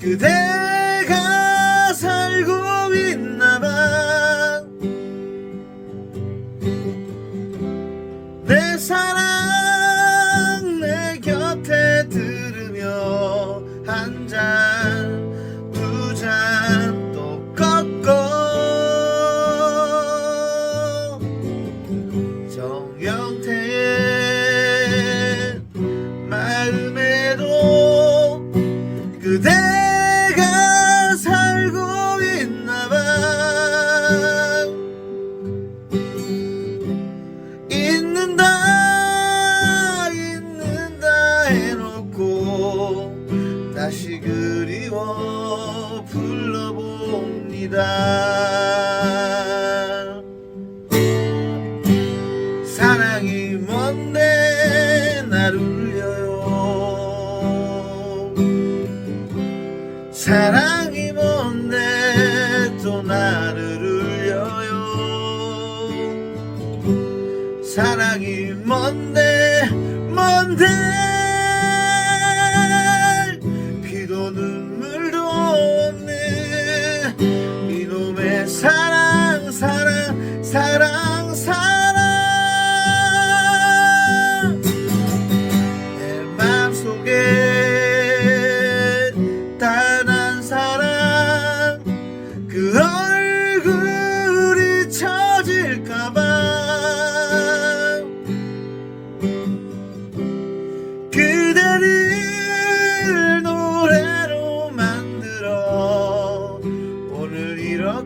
그대가 살고 있나봐. 내 사랑 내 곁에 들으며 한 잔 두 잔 또 꺾어. 정영 불러봅니다. 사랑이 뭔데 날 울려요? 사랑이 뭔데 또 나를 울려요? 사랑이 뭔데 뭔데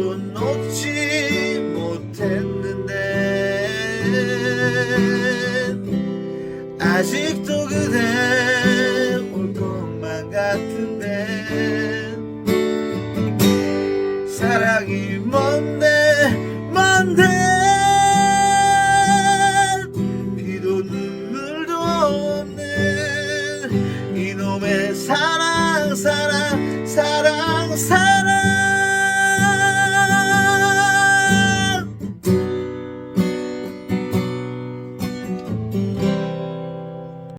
손 놓지 못했는데. 아직도 그대 올 것만 같은데. 사랑이 뭔데 뭔데. 피도 눈물도 없는 이놈의 사랑 사랑 사랑 사랑